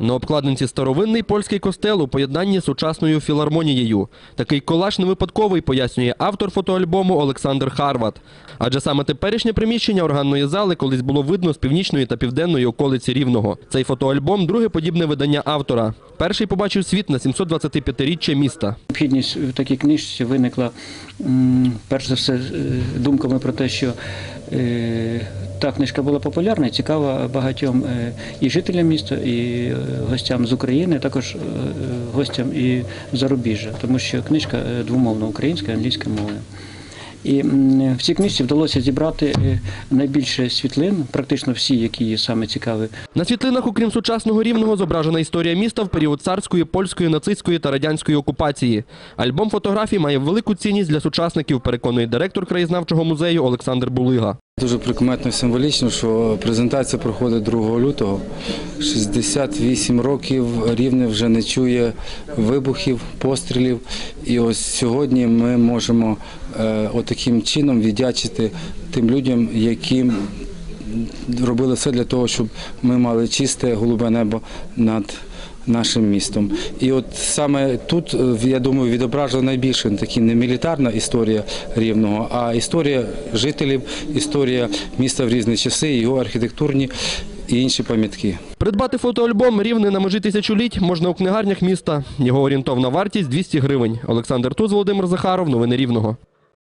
На обкладинці старовинний польський костел у поєднанні з сучасною філармонією. Такий колаж не випадковий, пояснює автор фотоальбому Олександр Харват. Адже саме теперішнє приміщення органної зали колись було видно з північної та південної околиці Рівного. Цей фотоальбом друге подібне видання автора. Перший побачив світ на 725-річчя міста. Необхідність в такій книжці виникла перш за все е, думками про те, що е, та книжка була популярна і цікава багатьом е, і жителям міста, і е, гостям з України, також е, гостям і зарубіжжя, тому що книжка двомовна українська і англійська мовою. І в цій книжці вдалося зібрати найбільше світлин, практично всі, які є саме цікаві На світлинах, окрім сучасного рівного, зображена історія міста в період царської, польської, нацистської та радянської окупації. Альбом фотографій має велику цінність для сучасників, переконує директор краєзнавчого музею Олександр Булига. Дуже прикметно символічно, що презентація проходить 2 лютого. 68 років рівне вже не чує вибухів, пострілів. І ось сьогодні ми можемо е, отаким чином віддячити тим людям, які робили все для того, щоб ми мали чисте голубе небо над нашим містом. І от саме тут, е, я думаю, відображена найбільше такі не мілітарна історія рівного, а історія жителів, історія міста в різні часи, його архітектурні і інші пам'ятки. Придбати фотоальбом рівне на межі тисячоліть можна у книгарнях міста. Його орієнтовна вартість 200 гривень. Олександр Туз, Володимир Захаров. Новини Рівного.